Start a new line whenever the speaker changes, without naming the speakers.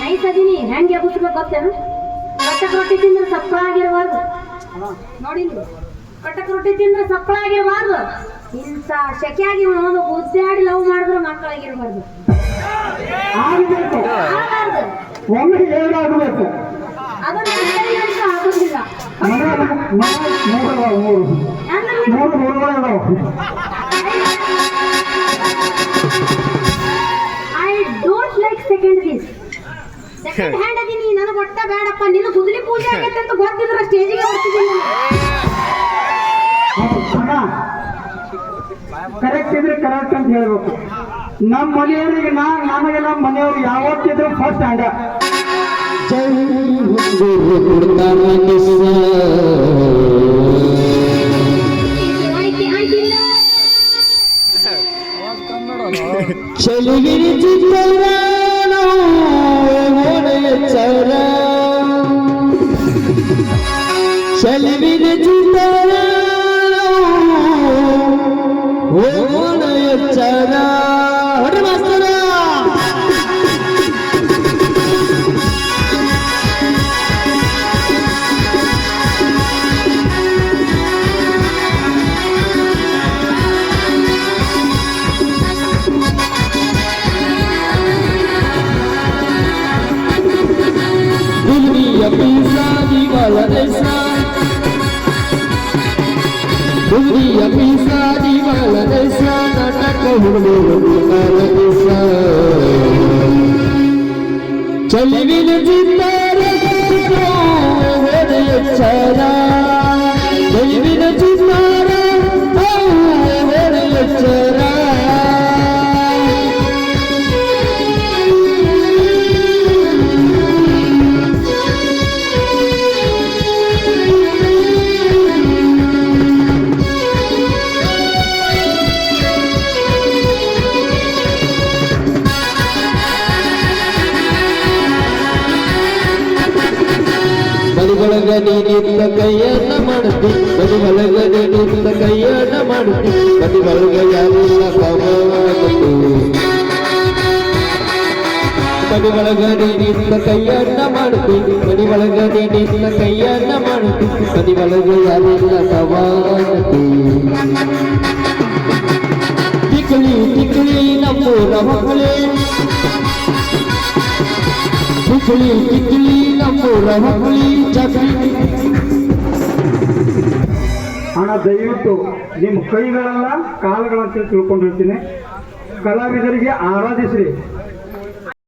Nice ಅದೀನಿ. ಹೆಂಗೆ ಎಬ್ಬಿಸ್ಬೇಕು ಗೊತ್ತೇನು ಕಟ್ಟಕ್ ರೊಟ್ಟಿ ತಿಂದ್ರೆ ಸಪ್ಪಳ ಆಗಿರಬಾರ್ದು ನೋಡಿ ಕಟ್ಟಕ್ ರೊಟ್ಟಿ ತಿಂದ್ರೆ ಸಪ್ಪಳ ಆಗಿರಬಾರ್ದು ಇಂಥ ಶೆಕೆಯಾಗಿ ಒಂದು ಗುದ್ದಾಡಿ ಲವ್ ಮಾಡಿದ್ರೆ ಮಕ್ಕಳಾಗಿರಬಾರ್ದು.
ಒಮ್ಮೆ ಏನಾಗಬೇಕು
ಅದನ್ನ ಆಗೋದಿಲ್ಲ.
ಮೂರು ಮೂರು ಮೂರು
ಸೆಕೆಂಡ್ ಹ್ಯಾಂಡ್ ಅದೀನಿ ನನಗೆ ಒಟ್ಟ ಬೇಡಪ್ಪ ನಿನ್ನ ಗುದಲಿ ಪೂಜೆ ಆಗೈತೆ ಅಂತ ಗೊತ್ತಿದ್ರೆ ಸ್ಟೇಜಿಗೆ ಬರ್ತಿದ್ದೀನಿ
ಕರೆಕ್ಟ್ ಇದ್ರೆ ಕರೆಕ್ಟ್ ಅಂತ ಹೇಳ್ಬೇಕು ನಮ್ಮ ಮನೆಯವರಿಗೆ ನಾ ನನಗೆ ನಮ್ಮ ಮನೆಯವ್ರು ಯಾವತ್ತಿದ್ರು ಫಸ್ಟ್ ಹ್ಯಾಂಡ
ಚಲಿಗಿರಿ ಚಿತ್ತರ ಚಲಿವಿನ ಚಿತ್ತರ ಓಣ ಎಚ್ಚರ ಹೊಡಿ ಮಾಸ್ತರ ದುನಿಯ Bhuri api sadi wala desa nata kohne rukka desa. Chali vin jitare kuchho, hai de chala. ಬದಿಗೊಳಗ ನಿಂತ ಕೈಯನ್ನ ಮಾಡುತ್ತಿ ಬದಿಗೊಳಗ ನಿಂತ ಕೈಯನ್ನ ಮಾಡುತ್ತಿ ಬದಿಗೊಳಗ ಯಾರಿಲ್ಲ ಪವನತ್ತು ಬದಿಗೊಳಗ ನಿಂತ ಕೈಯನ್ನ ಮಾಡುತ್ತಿ ಬದಿಗೊಳಗ ನಿಂತ ಕೈಯನ್ನ ಮಾಡುತ್ತಿ ಬದಿಗೊಳಗ ಯಾರಿಲ್ಲ ಪವನತ್ತು ತಿಕ್ಕಳಿ ತಿಕ್ಕಳಿ ನಮ್ಮೂರ ಮಕ್ಕಳೇ ತಿಕ್ಕಳಿ ತಿಕ್ಕಳಿ
ಅಣ್ಣ ದಯವಿಟ್ಟು ನಿಮ್ಮ ಕೈಗಳಲ್ಲ ಕಾಲುಗಳಂತ ತಿಳ್ಕೊಂಡಿರ್ತೀನಿ. ಕಲಾವಿದರಿಗೆ ಆರಾಧಿಸ್ರಿ.